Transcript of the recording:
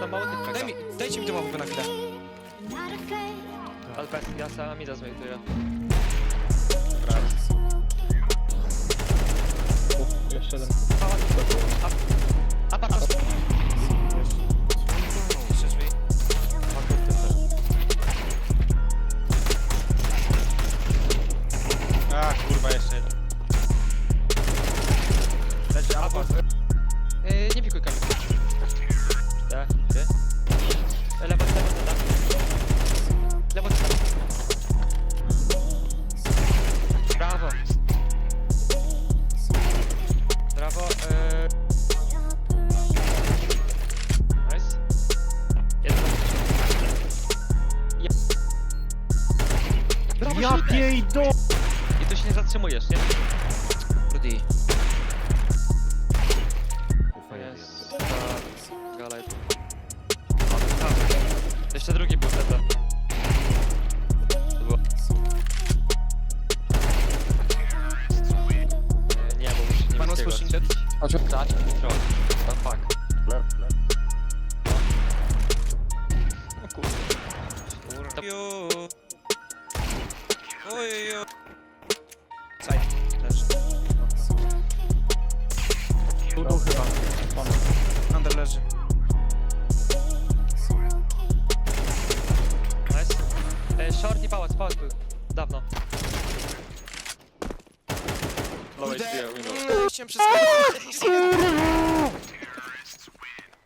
tam mało tych Daj mi, dajcie mi tę mapę na chwilę. Ale bez, ja sam mida zmejtuję. Jeszcze jeden. A. A, kurwa, jeszcze jeden. Leży. Yy, nie pikuj kamień. Brawo, Ja Śliwek. piejdo! I tu się nie zatrzymujesz, nie? Rudy. Jest. Ta... Gala jest. A, Jeszcze drugi był teta. To było. Nie, nie, bo muszę nie Pan was wszystkiego pushing dead. strzelić. Dać, control. Oh fuck. O kurde. To- Ju. Ojeju. Side. Leży. Tu, tu chyba. Under leży. Nice. E, short i pałac, pałac był. Dawno. Kurde, mm, chciałem przeskoczyć.